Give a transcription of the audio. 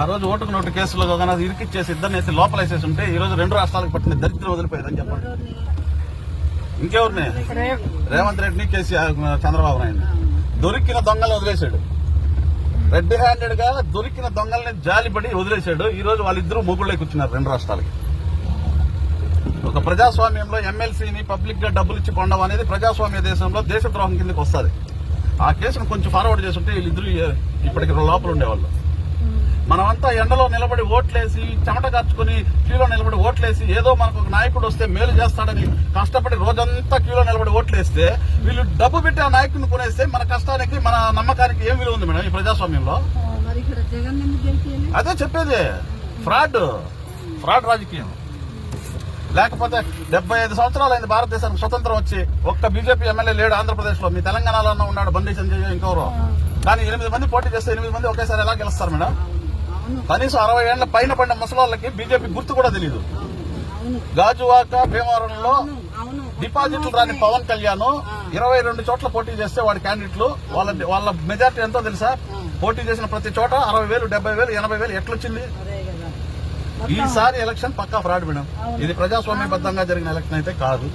ఆ రోజు ఓటుకు నోటు కేసులో కనుక ఇరికిచ్చేసి ఇద్దరిని వేసి లోపల వేసేసి ఉంటే ఈ రోజు రెండు రాష్ట్రాలకు పట్టిన దరిద్రం వదిలిపోయేదని చెప్పండి. ఇంకెవరిని? రేవంత్ రెడ్డిని కేసీఆర్ చంద్రబాబు నాయుడు దొరికిన దొంగలు వదిలేశాడు. రెడ్ హ్యాండెడ్గా దొరికిన దొంగల్ని జాలిపడి వదిలేశాడు. ఈ రోజు వాళ్ళిద్దరూ మొగుళ్ళకి కూర్చున్నారు రెండు రాష్ట్రాలకి. ఒక ప్రజాస్వామ్యంలో ఎమ్మెల్సీని పబ్లిక్గా డబ్బులు ఇచ్చి పొండడం అనేది ప్రజాస్వామ్య దేశంలో దేశద్రోహం కిందకి వస్తుంది. ఆ కేసును కొంచెం ఫార్వర్డ్ చేస్తుంటే వీళ్ళిద్దరు ఇప్పటికి లోపల ఉండేవాళ్ళు. మనమంతా ఎండలో నిలబడి ఓట్లేసి చెమట కార్చుకుని క్యూలో నిలబడి ఓట్లేసి ఏదో మనకు ఒక నాయకుడు వస్తే మేలు చేస్తాడని కష్టపడి రోజంతా క్యూలో నిలబడి ఓట్లేస్తే వీళ్ళు డబ్బు పెట్టి ఆ నాయకుడిని కొనేస్తే మన కష్టానికి మన నమ్మకానికి ఏం విలువ ఉంది మేడం ఈ ప్రజాస్వామ్యంలో? అదే చెప్పేది. ఫ్రాడ్. ఫ్రాడ్ రాజకీయం. లేకపోతే డెబ్బై ఐదు సంవత్సరాలు అయింది భారతదేశానికి స్వతంత్రం వచ్చి ఒక్క బీజేపీ ఎమ్మెల్యే లేడు ఆంధ్రప్రదేశ్లో మీ తెలంగాణలో ఉన్నాడు బండి సంజయ్ ఇంకెవరు. కానీ ఎనిమిది మంది పోటీ చేస్తే ఎనిమిది మంది ఒకేసారి ఎలా గెలుస్తారు మేడం? కనీసం అరవై ఏళ్ళ పైన పడిన ముసలాళ్ళకి బీజేపీ గుర్తు కూడా తెలియదు గాజువాక భీమవరంలో డిపాజిట్లు రాని పవన్ కళ్యాణ్ ఇరవై రెండు చోట్ల పోటీ చేస్తే వాడి క్యాండిడేట్లు వాళ్ళ వాళ్ళ మెజార్టీ ఎంతో తెలుసా? పోటీ చేసిన ప్రతి చోట అరవై వేలు డెబ్బై వేలు ఎనభై వేలు ఎట్లొచ్చింది? ఈసారి ఎలక్షన్ పక్కా ఫ్రాడ్ మేడం. ఇది ప్రజాస్వామ్యబద్ధంగా జరిగిన ఎలక్షన్ అయితే కాదు.